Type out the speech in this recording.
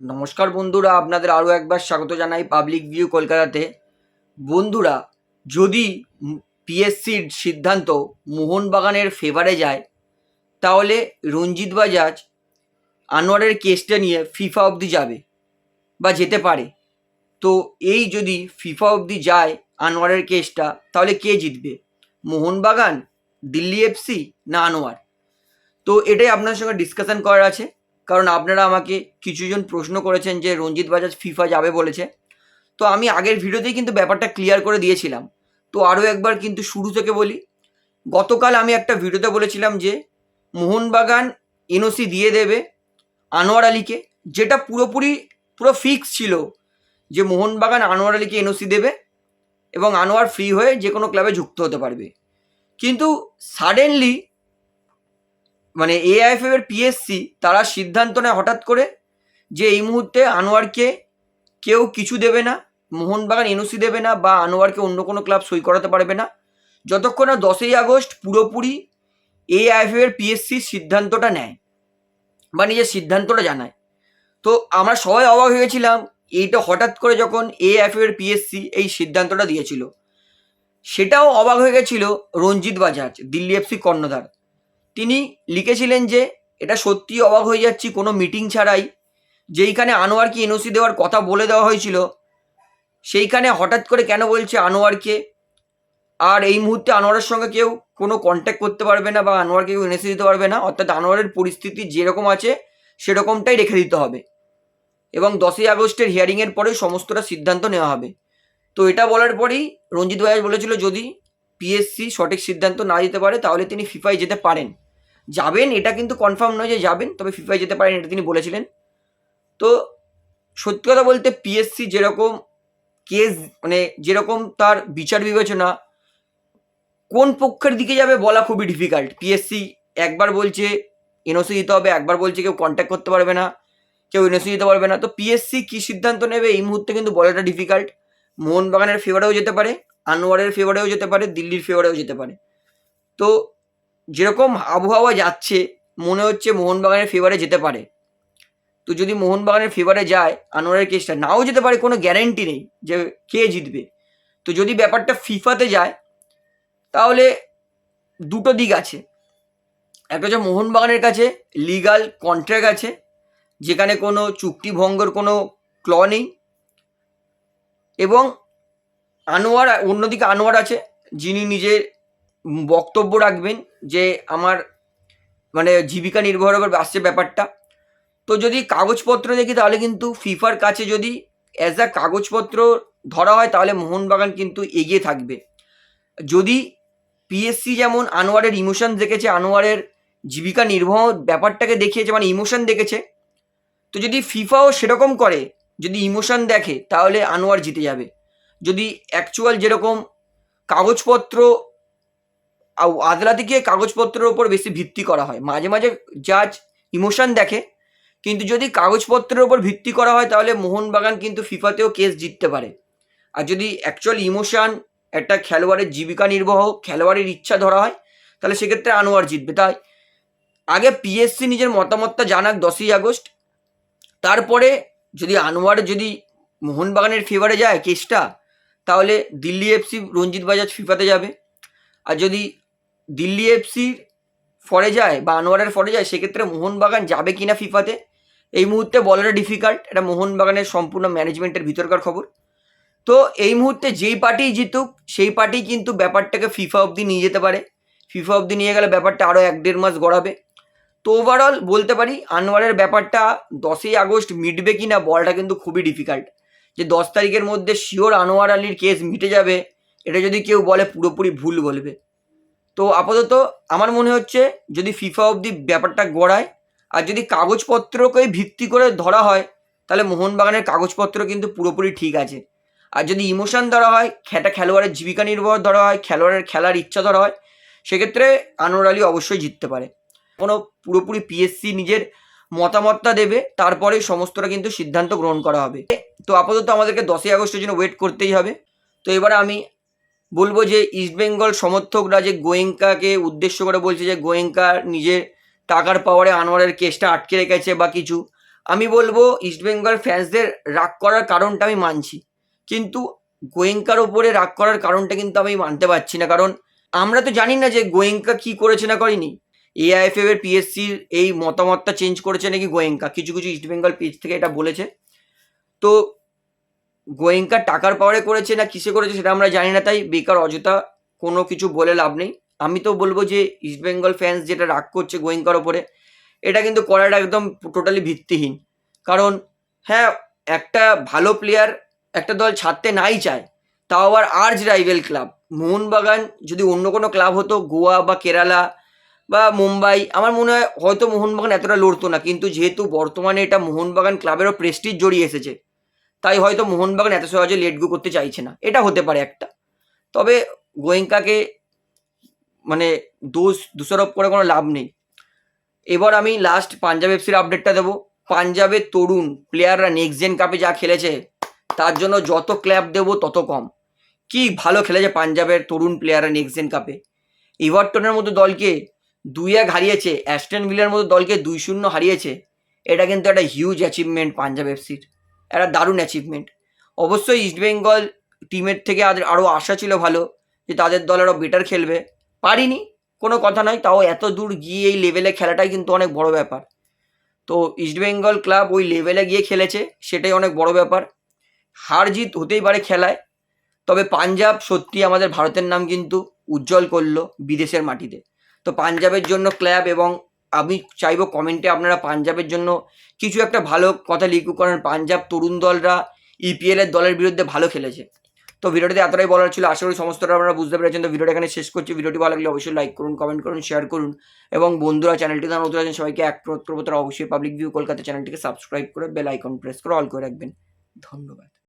নমস্কার বন্ধুরা, আপনাদের আরও একবার স্বাগত জানাই পাবলিক ভিউ কলকাতাতে। বন্ধুরা, যদি পিএসসির সিদ্ধান্ত মোহনবাগানের ফেভারে যায়, তাহলে রঞ্জিত বাজাজ আনোয়ারের কেসটা নিয়ে ফিফা অবধি যাবে বা যেতে পারে। তো এই যদি ফিফা অবধি যায় আনোয়ারের কেসটা তাহলে কে জিতবে? মোহনবাগান, দিল্লি এফসি না আনোয়ার? তো এটাই আপনার সঙ্গে ডিসকাশন করার আছে। কারণ আপনারা আমাকে কিছুজন প্রশ্ন করেছেন যে রঞ্জিত বাজাজ ফিফা যাবে বলেছে। তো আমি আগের ভিডিওতেই কিন্তু ব্যাপারটা ক্লিয়ার করে দিয়েছিলাম। তো আরও একবার কিন্তু শুরু থেকে বলি, গতকাল আমি একটা ভিডিওতে বলেছিলাম যে মোহনবাগান এনওসি দিয়ে দেবে আনোয়ার আলীকে, যেটা পুরোপুরি পুরো ফিক্স ছিল যে মোহনবাগান আনোয়ার আলীকে এনওসি দেবে এবং আনোয়ার ফ্রি হয়ে যে কোনো ক্লাবে যুক্ত হতে পারবে। কিন্তু সাডেনলি মানে এআইএফএফ এর পিএসসি তারা সিদ্ধান্ত নেয় হঠাৎ করে যে এই মুহূর্তে আনোয়ারকে কেউ কিছু দেবে না, মোহনবাগান এনওসি দেবে না বা আনোয়ারকে অন্য কোনো ক্লাব সই করাতে পারবে না। যতক্ষণ না দশই আগস্ট পুরোপুরি এআইএফএফ এর পিএসসি সিদ্ধান্তটা নেয় বা নিজের সিদ্ধান্তটা জানায়। তো আমরা সবাই অবাক হয়েছিলাম এইটা হঠাৎ করে যখন এআইএফএফ এর পিএসসি এই সিদ্ধান্তটা দিয়েছিল। সেটাও অবাক হয়ে গেছিল রঞ্জিত বাজাজ, দিল্লি এফসি কর্ণধার। তিনি লিখেছিলেন যে, এটা সত্যি অবাক হয়ে যাচ্ছি, কোনো মিটিং ছাড়াই। যেইখানে আনোয়ারকে এনওসি দেওয়ার কথা বলে দেওয়া হয়েছিল, সেইখানে হঠাৎ করে কেন বলছে আনোয়ারকে? আর এই মুহূর্তে আনোয়ারের সঙ্গে কেউ কোনো কন্ট্যাক্ট করতে পারবে না বা আনোয়ারকে কেউ এনএসি দিতে পারবে না। অর্থাৎ আনোয়ারের পরিস্থিতি যেরকম আছে, সেরকমটাই রেখে দিতে হবে। এবং দশই আগস্টের হিয়ারিংয়ের পরে সমস্তটা সিদ্ধান্ত নেওয়া হবে। তো এটা বলার পরেই রঞ্জিত বাজাজ বলেছিল, যদি পিএসসি সঠিক সিদ্ধান্ত না দিতে পারে, তাহলে তিনি ফিফায় যেতে পারেন। যাবেন, এটা কিন্তু কনফার্ম নয় যে যাবেন, তবে ফিফায় যেতে পারেন, এটা তিনি বলেছিলেন। তো সত্যি কথা বলতে পিএসসি যেরকম কেস মানে যেরকম তার বিচার বিবেচনা, কোন পক্ষের দিকে যাবে বলা খুবই ডিফিকাল্ট পিএসসি একবার বলছে এনওসি দিতে হবে, একবার বলছে কেউ কন্ট্যাক্ট করতে পারবে না, কেউ এনওসি দিতে পারবে না। তো পিএসসি কী সিদ্ধান্ত নেবে? এই মুহূর্তে কিন্তু বলাটা ডিফিকাল্ট মোহনবাগানের ফেভারেও যেতে পারে, আনোয়ারের ফেভারেও যেতে পারে, দিল্লির ফেভারেও যেতে পারে। তো যেরকম আবহাওয়া যাচ্ছে, মনে হচ্ছে মোহনবাগানের ফেভারে যেতে পারে। তো যদি মোহনবাগানের ফেভারে যায়, আনোয়ারের কেসটা নাও যেতে পারে, কোনো গ্যারেন্টি নেই যে কে জিতবে। তো যদি ব্যাপারটা ফিফাতে যায়, তাহলে দুটো দিক আছে। একটা হচ্ছে মোহনবাগানের কাছে লিগাল কন্ট্রাক্ট আছে, যেখানে কোনো চুক্তি ভঙ্গর কোনো ক্ল নেই। এবং আনোয়ার, অন্যদিকে আনোয়ার আছে, যিনি নিজের বক্তব্য রাখবেন যে আমার মানে জীবিকা নির্ভর হবে আসছে ব্যাপারটা। তো যদি কাগজপত্র দেখি তাহলে কিন্তু ফিফার কাছে যদি অ্যাজ আ কাগজপত্র ধরা হয় তাহলে মোহনবাগান কিন্তু এগিয়ে থাকবে। যদি পিএসসি যেমন আনোয়ারের ইমোশন দেখেছে, আনোয়ারের জীবিকা নির্বাহ ব্যাপারটাকে দেখিয়েছে মানে ইমোশন দেখেছে, তো যদি ফিফাও সেরকম করে, যদি ইমোশন দেখে তাহলে আনোয়ার জিতে যাবে। যদি অ্যাকচুয়াল যেরকম কাগজপত্র আদালতে গিয়ে কাগজপত্রের ওপর বেশি ভিত্তি করা হয়। মাঝে মাঝে জাজ ইমোশন দেখে, কিন্তু যদি কাগজপত্রের ওপর ভিত্তি করা হয়, তাহলে মোহনবাগান কিন্তু ফিফাতেও কেস জিততে পারে। আর যদি অ্যাকচুয়াল ইমোশন একটা খেলোয়াড়ের জীবিকা নির্বাহ, খেলোয়াড়ের ইচ্ছা ধরা হয়, তাহলে সেক্ষেত্রে আনোয়ার জিতবে। তাই আগে পিএসসি নিজের মতামতটা জানাক দশই আগস্ট। তারপরে যদি আনোয়ার যদি মোহনবাগানের ফেভারে যায় কেসটা তাহলে দিল্লি এফসি রঞ্জিত বাজাজ ফিফাতে যাবে। আর যদি দিল্লি এফসির ফরে যায় বা আনোয়ারের ফরে যায়, সেক্ষেত্রে মোহনবাগান যাবে কি না ফিফাতে? এই মুহূর্তে বলাটা ডিফিকাল্ট এটা মোহনবাগানের সম্পূর্ণ ম্যানেজমেন্টের ভিতরকার খবর। তো এই মুহূর্তে যেই পার্টি জিতুক, সেই পার্টি কিন্তু ব্যাপারটাকে ফিফা অবধি নিয়ে যেতে পারে। ফিফা অবধি নিয়ে গেলে ব্যাপারটা আরও এক দেড় মাস গড়াবে। তো ওভারঅল বলতে পারি, আনোয়ারের ব্যাপারটা দশই আগস্ট মিটবে কি না বলটা কিন্তু খুবই ডিফিকাল্ট যে দশ তারিখের মধ্যে শিওর আনোয়ার আলীর কেস মিটে যাবে, এটা যদি কেউ বলে পুরোপুরি ভুল বলবে। তো আপাতত আমার মনে হচ্ছে যদি ফিফা অবধি ব্যাপারটা গড়ায়, আর যদি কাগজপত্রকে ভিত্তি করে ধরা হয়, তাহলে মোহনবাগানের কাগজপত্র কিন্তু পুরোপুরি ঠিক আছে। আর যদি ইমোশন ধরা হয়, খেটা খেলোয়াড়ের জীবিকা নির্ভর ধরা হয়, খেলোয়াড়ের খেলার ইচ্ছা ধরা হয়, সেক্ষেত্রে আনোয়ার আলী অবশ্যই জিততে পারে। কোনো পুরোপুরি পিএসসি নিজের মতামতটা দেবে, তারপরে সমস্তটা কিন্তু সিদ্ধান্ত গ্রহণ করা হবে। তো আপাতত আমাদেরকে দশই আগস্টের জন্য ওয়েট করতেই হবে। তো এবারে আমি বলব যে ইস্টবেঙ্গল সমর্থকরা যে গোয়েঙ্কাকে উদ্দেশ্য করে বলছে যে গোয়েঙ্কা নিজের টাকার পাওয়ারে আনোয়ারের কেসটা আটকে রেখেছে বা কিছু, আমি বলব ইস্টবেঙ্গল ফ্যান্সদের রাগ করার কারণটা আমি মানছি। কিন্তু গোয়েঙ্কার ওপরে রাগ করার কারণটা কিন্তু আমি মানতে পারছি না। কারণ আমরা তো জানি না যে গোয়েঙ্কা কি করেছে না করেনি। এআইএফএফ এর পিএসসির এই মতামতটা চেঞ্জ করেছে নাকি গোয়েঙ্কা? কিছু কিছু ইস্টবেঙ্গল পেজ থেকে এটা বলেছে। তো গোয়েঙ্কা টাকার পাওয়ারে করেছে না কিসে করেছে সেটা আমরা জানি না, তাই বেকার অযথা কোনো কিছু বলে লাভ নেই। আমি তো বলব যে ইস্টবেঙ্গল ফ্যান্স যেটা রাগ করছে গোয়েঙ্কার ওপরে, এটা কিন্তু করাটা একদম টোটালি ভিত্তিহীন। কারণ হ্যাঁ একটা ভালো প্লেয়ার একটা দল ছাড়তে নাই চায়, তাও আবার আর্জ রাইভেল ক্লাব মোহনবাগান যদি অন্য কোনো ক্লাব হতো, গোয়া বা কেরালা বা মুম্বাই, আমার মনে হয় হয়তো মোহনবাগান এতটা লড়তো না, কিন্তু যেহেতু বর্তমানে এটা মোহনবাগান ক্লাবেরও প্রেস্টিজ জড়িয়ে এসেছে তাই হয়তো মোহনবাগান এত সহজে লেট গো করতে চাইছে না। এটা হতে পারে একটা। তবে গোয়েঙ্কাকে মানে দোষ, দোষারোপ করে কোনো লাভ নেই। এবার আমি লাস্ট পাঞ্জাব এফসির আপডেটটা দেবো। পাঞ্জাবের তরুণ প্লেয়াররা নেক্সট জেন কাপে যা খেলেছে, তার জন্য যত ক্ল্যাপ দেবো তত কম। কি ভালো খেলেছে পাঞ্জাবের তরুণ প্লেয়াররা নেক্সট জেন কাপে ইভারটনের মতো দলকে দুই এক হারিয়েছে অ্যাস্টন ভিলার মতো দলকে দুই শূন্য হারিয়েছে। এটা কিন্তু একটা হিউজ অ্যাচিভমেন্ট পাঞ্জাব এফসির একটা দারুণ অ্যাচিভমেন্ট অবশ্যই ইস্টবেঙ্গল টিমের থেকে আদের আরও আশা ছিল ভালো যে তাদের দল আরও বেটার খেলবে। পারিনি, কোনো কথা নয়, তাও এত দূর গিয়ে এই লেভেলে খেলাটাই কিন্তু অনেক বড় ব্যাপার। তো ইস্টবেঙ্গল ক্লাব ওই লেভেলে গিয়ে খেলেছে, সেটাই অনেক বড় ব্যাপার। হার জিত হতেই পারে খেলায়, তবে পাঞ্জাব সত্যি আমাদের ভারতের নাম কিন্তু উজ্জ্বল করল বিদেশের মাটিতে। তো পাঞ্জাবের জন্য ক্লাব এবং আমি চাইব কমেন্টে আপনারা পাঞ্জাবের জন্য কিছু একটা ভালো কথা লিখুক, কারণ পাঞ্জাব তরুণ দলরা ইপিএল এর দলের বিরুদ্ধে ভালো খেলেছে। তো ভিডিওটিতে এতটাই বলার ছিল, আশা করি সমস্তটা আপনারা বুঝতে পেরেছেন। তো ভিডিওটা এখানে শেষ করছি। ভিডিওটি ভালো লাগলে অবশ্যই লাইক করুন কমেন্ট করুন শেয়ার করুন। এবং বন্ধুরা চ্যানেলটি তারা নতুন আছেন, সবাইকে এক প্রবতারা অবশ্যই পাবলিক ভিউ কলকাতা চ্যানেলটিকে সাবস্ক্রাইব করে বেল আইকন প্রেস করে অল করে রাখবেন। ধন্যবাদ।